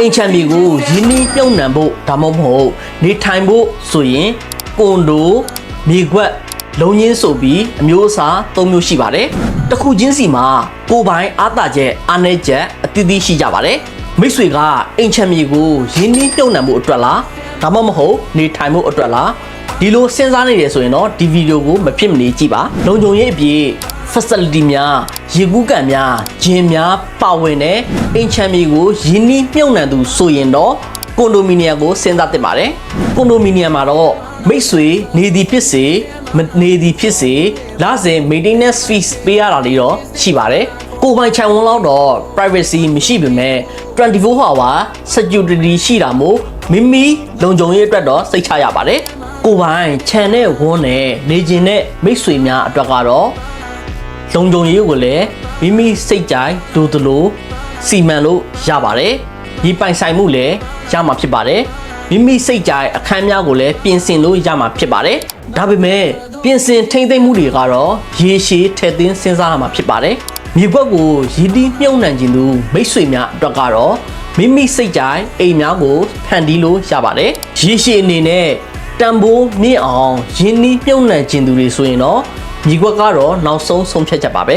အိမ်ချမ်းမြေကိုရင်းနှီးမြုပ်နှံဖို့ဒါမှမဟုတ်နေထိုင်ဖို့ဆိုရင်ကွန်ဒိုမြေကွက်လုံရင်းဆိုပြီးအမျိုးအစား၃မျိုးရှိပါတယ်တစ်ခုချင်းစီမှာကိုယ်ပိုင်အားသာချက်အားနည်းချက်အသီးသီးရှိကြပါတယ်မိတ်ဆွေကအိမ်ချမ်းမြေကိုရင်းနှီးမြုပ်နှံဖို့အတွက်လားဒါမှမဟုတ်နေထိုင်ဖို့အတွက်လားဒီလိုစဉ်းစားနေတယ်ဆိုရင်တော့ဒီဗီဒီယိုကိုမဖြစ်မနေကြည့်ပါလုံခြုံရေးအပြည့် facility များ ရေကူးကန်များဂျင်များပါဝင်တဲ့အိမ်ချမ်းမြေကိုရင်းနှီးမြုပ်နှံသူဆိုရင်တော့ကွန်ဒိုမီနီယံကိုစဉ်းစားသင့်ပါတယ်ကွန်ဒိုမီနီယံမှာတော့မိတ်ဆွေနေသည်ဖြစ်စေမနေသည်ဖြစ်စေလစဉ် maintenance fees ပေးရတာလေးတော့ရှိပါတယ်ကိုယ်ပိုင်ခြံဝန်းလောက်တော့ privacy မရှိပေမဲ့24 hour security ရှိတာမို့မိမိလုံခြုံရေးအတွက်တော့စိတ်ချရပါတယ်ကိုယ်ပိုင်ခြံနဲ့ဝန်းနဲ့နေကျင်တဲ့မိတ်ဆွေများအတွက်ကတော့ လုံခြုံရေးကိုလည်းမိမိစိတ်ကြိုက်လိုသလိုစီမံလို့ရပါတယ်။ဒီပိုင်ဆိုင်မှုလည်းရမှာဖြစ်ပါတယ်။မိမိစိတ်ကြိုက်အခန်းများကိုလည်းပြင်ဆင်လို့ရမှာဖြစ်ပါတယ်။ဒါပေမဲ့ပြင်ဆင်ထိမ့်သိမ့်မှုတွေကတော့ရေရှည်ထည့်သွင်းစဉ်းစားရမှာဖြစ်ပါတယ်။မြေကွက်ကိုရည်တည်မြုံနှံခြင်းသူမိတ်ဆွေများအတွက်ကတော့မိမိစိတ်ကြိုက်အိမ်များကိုဖန်တီးလို့ရပါတယ်။ရေရှည်အနေနဲ့တန်ဖိုးမြင့်အောင်ရင်းနှီးမြုံနှံခြင်းသူတွေဆိုရင်တော့ ညီကွက်ကတော့နောက်ဆုံးဆုံးဖြတ်ချက်ပါပဲ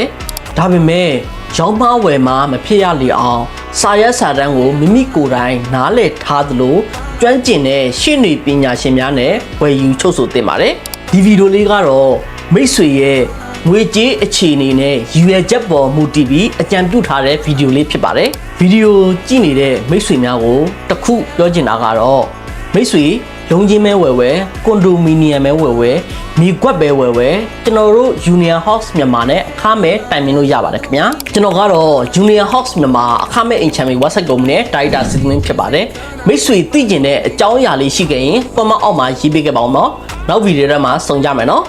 ဒါပေမဲ့ရောင်းမဝယ်မှာမဖြစ်ရလေအောင်စာရက်စာတမ်းကိုမိမိကိုယ်တိုင်နားလည်ထားသလိုကျွမ်းကျင်တဲ့ရှင်းနေပညာရှင်များနဲ့ဝယ်ယူချုပ်ဆိုသင့်ပါတယ်ဒီဗီဒီယိုလေးကတော့မိတ်ဆွေရဲ့ငွေကြေးအခြေအနေနဲ့ရည်ရွယ်ချက်ပေါ်မူတည်ပြီးအကြံပြုထားတဲ့ဗီဒီယိုလေးဖြစ်ပါတယ်ဗီဒီယိုကြည့်နေတဲ့မိတ်ဆွေများကိုတစ်ခုပြောချင်တာကတော့မိတ်ဆွေ လုံးချင်းပဲဝယ်ဝယ်ကွန်ဒိုမီနီယံပဲဝယ်ဝယ်မြေကွက်ပဲဝယ်ဝယ်ကျွန်တော်တို့ Union House မြန်မာနဲ့အခမဲ့တိုင်ပင်လို့ရပါတယ်ခင်ဗျာကျွန်တော်ကတော့ Union House မြန်မာအခမဲ့အိမ်ချမ်းမြေ website ကုမ္ပဏီနဲ့ Director Citizen ဖြစ်ပါတယ်မိတ်ဆွေသိကျင်တဲ့အကြောင်းအရာလေးရှိခဲ့ရင် comment အောက်မှာရေးပေးခဲ့ပါဦးနော်နောက်ဗီဒီယိုထဲမှာဆုံကြမယ်နော်